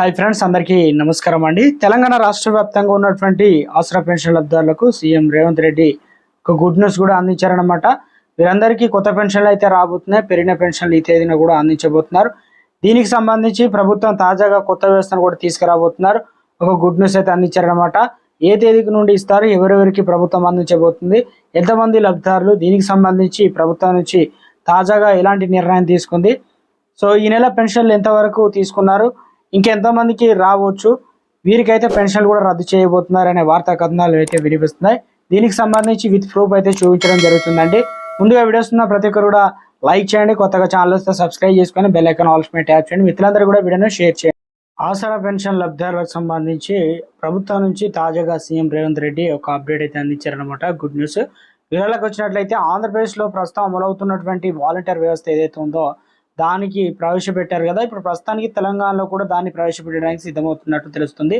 Hi friends అందరికీ నమస్కారం అండి. తెలంగాణ రాష్ట్ర వ్యాప్తంగా ఉన్నటువంటి ఆసరా పెన్షన్ లబ్ధారులకు సీఎం రేవంత్ రెడ్డి ఒక గుడ్ న్యూస్ కూడా అందించారనమాట వీరందరికీ కొత్త పెన్షన్లు అయితే రాబోతున్నాయి. పెరిగిన పెన్షన్లు ఈ తేదీన కూడా అందించబోతున్నారు. దీనికి సంబంధించి ప్రభుత్వం తాజాగా కొత్త వ్యవస్థను కూడా తీసుకురాబోతున్నారు. ఒక గుడ్ న్యూస్ అయితే అందించారనమాట ఏ తేదీకి నుండి ఇస్తారు? ఎవరెవరికి ప్రభుత్వం అందించబోతుంది? ఎంతమంది లబ్ధారులు దీనికి సంబంధించి ప్రభుత్వం నుంచి తాజాగా ఎలాంటి నిర్ణయం తీసుకుంది? సో ఈ నెల పెన్షన్లు ఎంతవరకు తీసుకున్నారు? ఇంకెంతమందికి రావచ్చు వీరికైతే పెన్షన్లు కూడా రద్దు చేయబోతున్నారనే వార్తా కథనాలు అయితే వినిపిస్తున్నాయి. దీనికి సంబంధించి విత్ ప్రూఫ్ అయితే చూపించడం జరుగుతుందండి. ముందుగా వీడియోస్ ఉన్న ప్రతి ఒక్కరు కూడా లైక్ చేయండి కొత్తగా ఛానల్ వస్తే సబ్స్క్రైబ్ చేసుకొని బెల్ ఐకాన్ ఆల్స్ మీద ట్యాప్ చేయండి. మిత్రులందరూ కూడా వీడియోను షేర్ చేయండి. ఆసరా పెన్షన్ లబ్ధిదారులకు సంబంధించి ప్రభుత్వం నుంచి తాజాగా సీఎం రేవంత్ రెడ్డి ఒక అప్డేట్ అయితే అందించారనమాట గుడ్ న్యూస్. వివరాలకు వచ్చినట్లయితే ఆంధ్రప్రదేశ్లో ప్రస్తుతం అమలవుతున్నటువంటి వాలంటీర్ వ్యవస్థ ఏదైతే ఉందో దానికి ప్రవేశపెట్టారు కదా. ఇప్పుడు ప్రస్తుతానికి తెలంగాణలో కూడా దాన్ని ప్రవేశపెట్టడానికి సిద్ధమవుతున్నట్టు తెలుస్తుంది.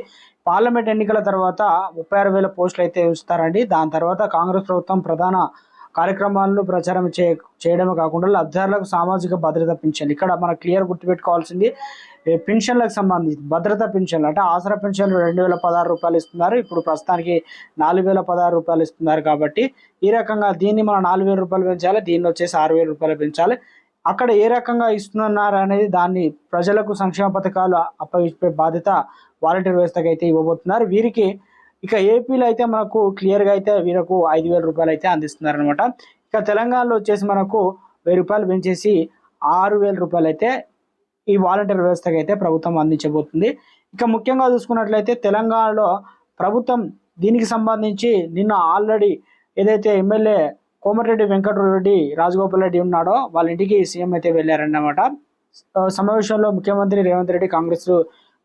పార్లమెంట్ ఎన్నికల తర్వాత ముప్పై ఆరు వేల పోస్టులు అయితే ఉంచుతారండి దాని తర్వాత కాంగ్రెస్ ప్రభుత్వం ప్రధాన కార్యక్రమాలను ప్రచారం చే చేయడమే కాకుండా లబ్ధిదారులకు సామాజిక భద్రత పింఛన్లు. ఇక్కడ మనం క్లియర్ గుర్తుపెట్టుకోవాల్సింది ఏ పెన్షన్లకు సంబంధించి భద్రత పెన్షన్లు అంటే ఆసరా పెన్షన్లు రెండు వేల పదహారు రూపాయలు ఇస్తున్నారు. ఇప్పుడు ప్రస్తుతానికి నాలుగు వేల పదహారు రూపాయలు ఇస్తున్నారు కాబట్టి ఈ రకంగా దీన్ని మనం నాలుగు వేల రూపాయలు పెంచాలి. దీన్ని వచ్చేసి ఆరు వేల రూపాయలు పెంచాలి. అక్కడ ఏ రకంగా ఇస్తున్నారు అనేది దాన్ని ప్రజలకు సంక్షేమ పథకాలు అప్పగించే బాధ్యత వాలంటీర్ వ్యవస్థకు అయితే ఇవ్వబోతున్నారు. వీరికి ఇక ఏపీలో అయితే మనకు క్లియర్గా అయితే వీరకు ఐదు వేల రూపాయలు అయితే అందిస్తున్నారు అనమాట ఇక తెలంగాణలో వచ్చేసి మనకు వెయ్యి రూపాయలు పెంచేసి ఆరు వేల రూపాయలు అయితే ఈ వాలంటీర్ వ్యవస్థకు అయితే ప్రభుత్వం అందించబోతుంది. ఇక ముఖ్యంగా చూసుకున్నట్లయితే తెలంగాణలో ప్రభుత్వం దీనికి సంబంధించి నిన్న ఆల్రెడీ ఏదైతే ఎమ్మెల్యే కోమటిరెడ్డి వెంకటరెడ్డి రాజగోపాల్ రెడ్డి ఉన్నాడో వాళ్ళ ఇంటికి సీఎం అయితే వెళ్ళారన్నమాట. సమావేశంలో ముఖ్యమంత్రి రేవంత్ రెడ్డి కాంగ్రెస్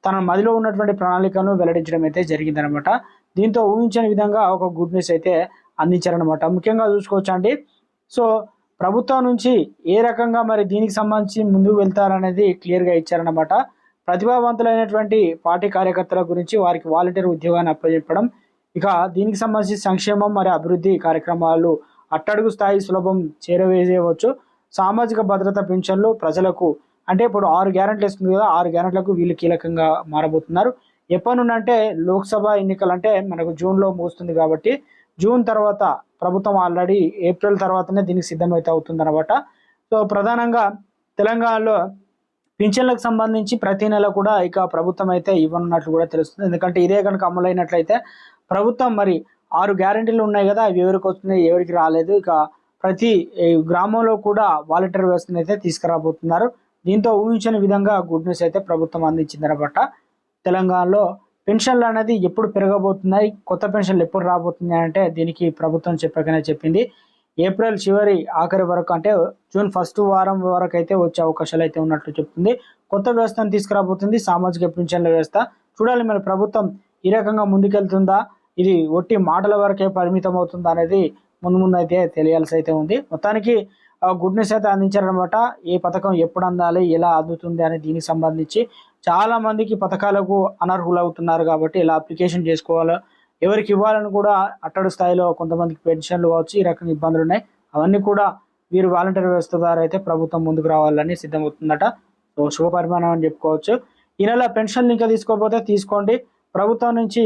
తన మదిలో ఉన్నటువంటి ప్రణాళికను వెల్లడించడం అయితే జరిగిందనమాట దీంతో ఊహించని విధంగా ఒక గుడ్ న్యూస్ అయితే అందించారనమాట ముఖ్యంగా చూసుకోవచ్చండి. సో ప్రభుత్వం నుంచి ఏ రకంగా మరి దీనికి సంబంధించి ముందుకు వెళ్తారనేది క్లియర్గా ఇచ్చారనమాట ప్రతిభావంతులైనటువంటి పార్టీ కార్యకర్తల గురించి వారికి వాలంటీర్ ఉద్యోగాన్ని అప్పచెప్పడం ఇక దీనికి సంబంధించి సంక్షేమం మరి అభివృద్ధి కార్యక్రమాలు అట్టడుగు స్థాయి సులభం చేరవేసేయవచ్చు సామాజిక భద్రత పెన్షన్లు ప్రజలకు అంటే ఇప్పుడు ఆరు గ్యారెంట్లు ఇస్తుంది కదా ఆరు గ్యారెంట్లకు వీళ్ళు కీలకంగా మారబోతున్నారు. ఎప్పటి నుండి అంటే లోక్సభ ఎన్నికలు అంటే మనకు జూన్లో ముగుస్తుంది కాబట్టి జూన్ తర్వాత ప్రభుత్వం ఆల్రెడీ ఏప్రిల్ తర్వాతనే దీనికి సిద్ధమైతే అవుతుంది అనమాట సో ప్రధానంగా తెలంగాణలో పింఛన్లకు సంబంధించి ప్రతి నెల కూడా ఇక ప్రభుత్వం అయితే ఇవ్వనున్నట్లు కూడా తెలుస్తుంది. ఎందుకంటే ఇదే కనుక అమలైనట్లయితే ప్రభుత్వం మరి ఆరు గ్యారెంటీలు ఉన్నాయి కదా అవి ఎవరికి వస్తున్నాయి ఎవరికి రాలేదు ఇక ప్రతి గ్రామంలో కూడా వాలంటీర్ వ్యవస్థను అయితే తీసుకురాబోతున్నారు. దీంతో ఊహించని విధంగా గుడ్ న్యూస్ అయితే ప్రభుత్వం అందించిందనమాట తెలంగాణలో పెన్షన్లు అనేది ఎప్పుడు పెరగబోతున్నాయి కొత్త పెన్షన్లు ఎప్పుడు రాబోతున్నాయి అంటే దీనికి ప్రభుత్వం చెప్పకనే చెప్పింది. ఏప్రిల్ చివరి ఆఖరి వరకు అంటే జూన్ ఫస్ట్ వారం వరకు అయితే వచ్చే అవకాశాలు అయితే ఉన్నట్లు చెప్తుంది. కొత్త వ్యవస్థను తీసుకురాబోతుంది సామాజిక పెన్షన్ల వ్యవస్థ. చూడాలి మరి ప్రభుత్వం ఈ రకంగా ముందుకెళ్తుందా? ఇది ఒట్టి మాటల వరకే పరిమితం అవుతుంది అనేది ముందు ముందు అయితే తెలియాల్సి అయితే ఉంది. మొత్తానికి గుడ్ న్యూస్ అయితే అందించారనమాట ఏ పథకం ఎప్పుడు అందాలి ఎలా అందుతుంది అనే దీనికి సంబంధించి చాలా మందికి పథకాలకు అనర్హులు అవుతున్నారు కాబట్టి ఇలా అప్లికేషన్ చేసుకోవాలో ఎవరికి ఇవ్వాలని కూడా అట్టడు స్థాయిలో కొంతమందికి పెన్షన్లు కావచ్చు ఈ రకంగా ఇబ్బందులు ఉన్నాయి. అవన్నీ కూడా వీరు వాలంటీర్ వ్యవస్థ ద్వారా అయితే ప్రభుత్వం ముందుకు రావాలని సిద్ధమవుతుందట. సో శుభ పరిమాణం అని చెప్పుకోవచ్చు. ఈ నెల పెన్షన్లు ఇంకా తీసుకోకపోతే తీసుకోండి. ప్రభుత్వం నుంచి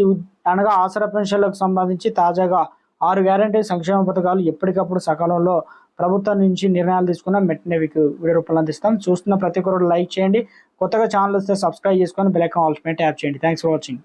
అనగా ఆసరా పెన్షన్లకు సంబంధించి తాజాగా ఆరు గ్యారంటీ సంక్షేమ పథకాలు ఎప్పటికప్పుడు సకాలంలో ప్రభుత్వం నుంచి నిర్ణయాలు తీసుకున్న వెంటనే మీకు వీడియో రూపంలో అందిస్తాం. చూస్తున్న ప్రతి ఒక్కరు లైక్ చేయండి. కొత్తగా ఛానల్ వస్తే సబ్స్క్రైబ్ చేసుకొని బెల్ ఐకాన్ ఆల్స్ యాప్ చేయండి. Thanks for watching